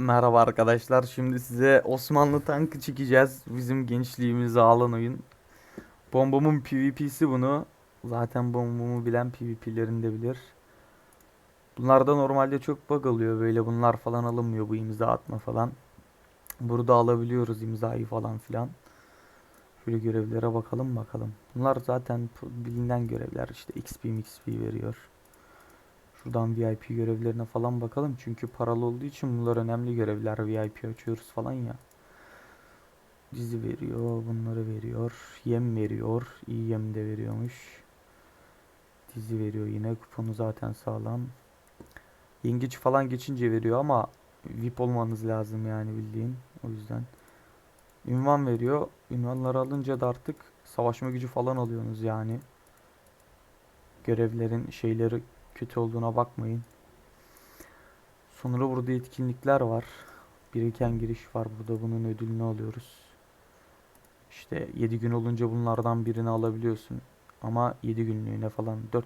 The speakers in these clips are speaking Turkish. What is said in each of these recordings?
Merhaba arkadaşlar. Şimdi size Osmanlı tankı çekeceğiz. Bizim gençliğimize alan oyun. Bombamın PvP'si bunu. Zaten bombamı bilen PvP'lerini de bilir. Bunlarda normalde çok bug oluyor. Böyle bunlar falan alınmıyor. Bu imza atma falan. Burada alabiliyoruz imzayı falan filan. Şöyle görevlere bakalım bakalım. Bunlar zaten bilinen görevler. İşte XP XP veriyor. Şuradan VIP görevlerine falan bakalım. Çünkü paralı olduğu için bunlar önemli görevler. VIP açıyoruz falan ya. Dizi veriyor. Bunları veriyor. Yem veriyor. İyi yem de veriyormuş. Dizi veriyor yine. Kuponu zaten sağlam. Yengeç falan geçince veriyor ama VIP olmanız lazım yani bildiğin. O yüzden. Ünvan veriyor. Ünvanları alınca da artık savaşma gücü falan alıyorsunuz yani. Görevlerin şeyleri kötü olduğuna bakmayın. Sonra burada etkinlikler var. Biriken giriş var. Burada bunun ödülünü alıyoruz. İşte 7 gün olunca bunlardan birini alabiliyorsun. Ama 7 günlüğüne falan 4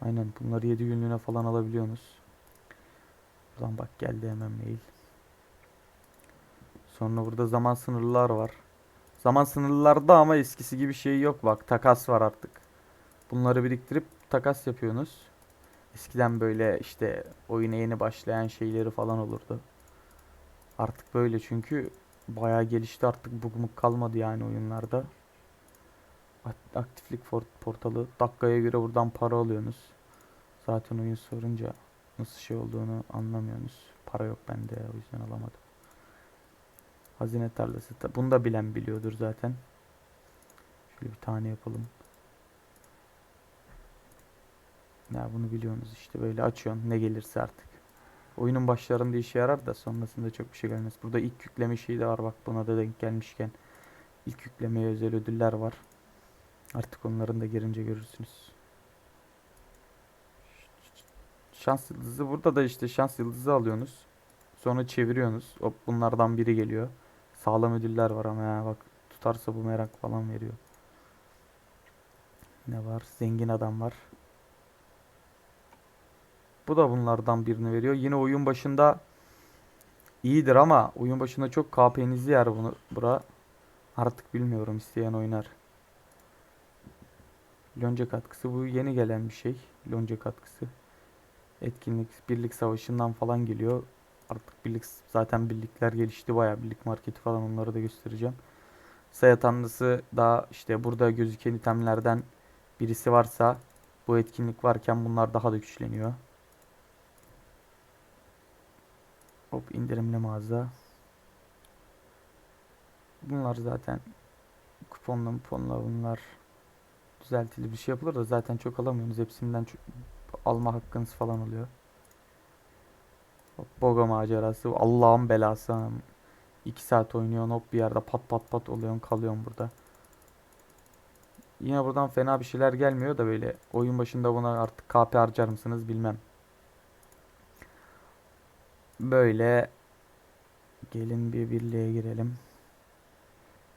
Aynen bunları 7 günlüğüne falan alabiliyorsunuz. Buradan bak geldi hemen mail. Sonra burada zaman sınırlılar var. Zaman sınırlılarda ama eskisi gibi şey yok bak takas var artık. Bunları biriktirip takas yapıyorsunuz. Eskiden böyle işte oyuna yeni başlayan şeyleri falan olurdu. Artık böyle çünkü bayağı gelişti artık bugmuk kalmadı yani oyunlarda. Ak- Aktiflik portalı dakikaya göre buradan para alıyorsunuz. Zaten oyun sorunca nasıl şey olduğunu anlamıyorsunuz. Para yok bende o yüzden alamadım. Hazine tarlası. ta- Bunu da bilen biliyordur zaten. Şöyle bir tane yapalım. Ya bunu biliyorsunuz işte böyle açıyorsun ne gelirse artık. Oyunun başlarında işe yarar da sonrasında çok bir şey gelmez. Burada ilk yükleme şeyi de var bak buna da denk gelmişken. İlk yüklemeye özel ödüller var. Artık onların da girince görürsünüz. Şans yıldızı burada da işte şans yıldızı alıyorsunuz. Sonra çeviriyorsunuz. Hop bunlardan biri geliyor. Sağlam ödüller var ama ya bak tutarsa bu merak falan veriyor. Ne var? Zengin adam var. Bu da bunlardan birini veriyor. Yine oyun başında iyidir ama oyun başında çok KP'nizi yer bunu bura. Artık bilmiyorum isteyen oynar. Lonca katkısı bu yeni gelen bir şey. Lonca katkısı. Etkinlik birlik savaşından falan geliyor. Artık birlik zaten birlikler gelişti bayağı birlik marketi falan onları da göstereceğim. Saya tanrısı da işte burada gözüken itemlerden birisi varsa bu etkinlik varken bunlar daha da güçleniyor. Hop indirimli mağaza. Bunlar zaten kuponla kuponla bunlar düzeltili bir şey yapılır da zaten çok alamıyorsunuz. Hepsinden çok alma hakkınız falan oluyor. Hop, Boga macerası. Allah'ın belası. ha. 2 saat oynuyorsun hop bir yerde pat pat pat oluyorsun kalıyorsun burada. Yine buradan fena bir şeyler gelmiyor da böyle oyun başında buna artık KP harcar mısınız bilmem. Böyle gelin bir birliğe girelim.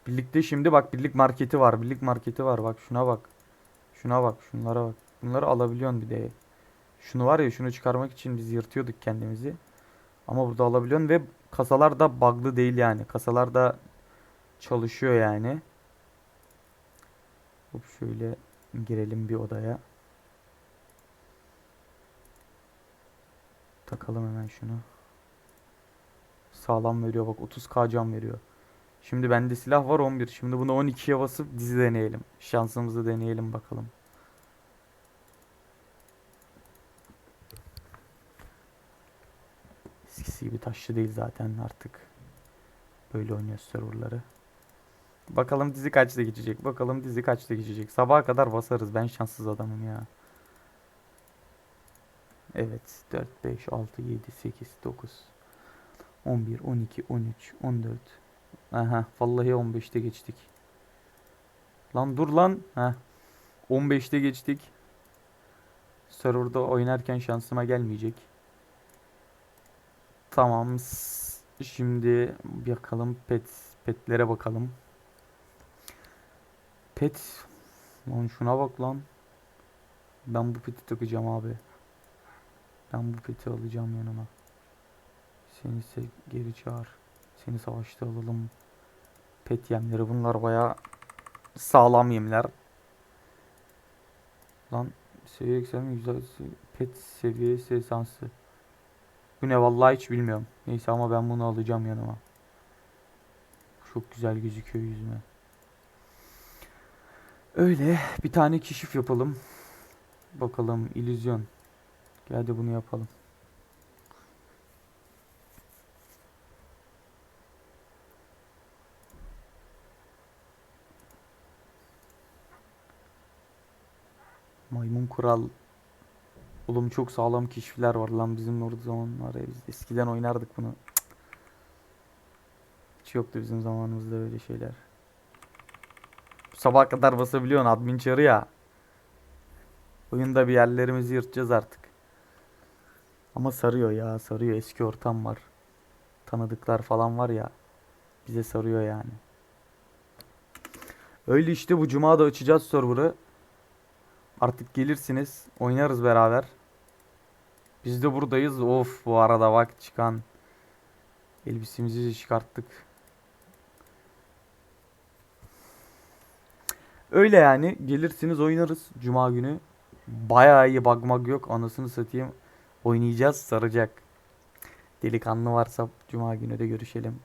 Birlikte şimdi bak birlik marketi var. Birlik marketi var. Bak şuna bak. Şuna bak. Şunlara bak. Bunları alabiliyorsun bir de. Şunu var ya şunu çıkarmak için biz yırtıyorduk kendimizi. Ama burada alabiliyorsun ve kasalar da bug'lı değil yani. Kasalar da çalışıyor yani. Hop şöyle girelim bir odaya. Takalım hemen şunu. Sağlam veriyor bak 30k can veriyor. Şimdi bende silah var 11. Şimdi bunu 12'ye basıp dizi deneyelim. Şansımızı deneyelim bakalım. Eskisi gibi taşlı değil zaten artık. Böyle oynuyoruz serverları. Bakalım dizi kaçta geçecek. Bakalım dizi kaçta geçecek. Sabaha kadar basarız. Ben şanssız adamım ya. Evet. 4, 5, 6, 7, 8, 9, 11, 12, 13, 14. Aha. Vallahi 15'te geçtik. Lan dur lan. Heh. 15'te geçtik. Serverda oynarken şansıma gelmeyecek. Tamam. Şimdi bakalım pet petlere bakalım. Pet. Lan şuna bak lan. Ben bu peti takacağım abi. Ben bu peti alacağım yanıma. Seni ise geri çağır. Seni savaşta alalım. Pet yemleri bunlar baya sağlam yemler. Lan seviye yükselme se- pet seviyesi esansı. Bu ne vallahi hiç bilmiyorum. Neyse ama ben bunu alacağım yanıma. Çok güzel gözüküyor yüzüme. Öyle bir tane keşif yapalım. Bakalım illüzyon. Gel de bunu yapalım. Maymun kural. Oğlum çok sağlam keşifler var lan bizim orada zamanlar ya. Biz eskiden oynardık bunu. Hiç yoktu bizim zamanımızda öyle şeyler. Sabah kadar basabiliyorsun admin çarı ya. Oyunda bir yerlerimizi yırtacağız artık. Ama sarıyor ya sarıyor eski ortam var. Tanıdıklar falan var ya. Bize sarıyor yani. Öyle işte bu cuma da açacağız server'ı. Artık gelirsiniz. Oynarız beraber. Biz de buradayız. Of bu arada bak çıkan elbisemizi çıkarttık. Öyle yani. Gelirsiniz oynarız cuma günü. Bayağı iyi bakmak yok. Anasını satayım. Oynayacağız saracak. Delikanlı varsa cuma günü de görüşelim.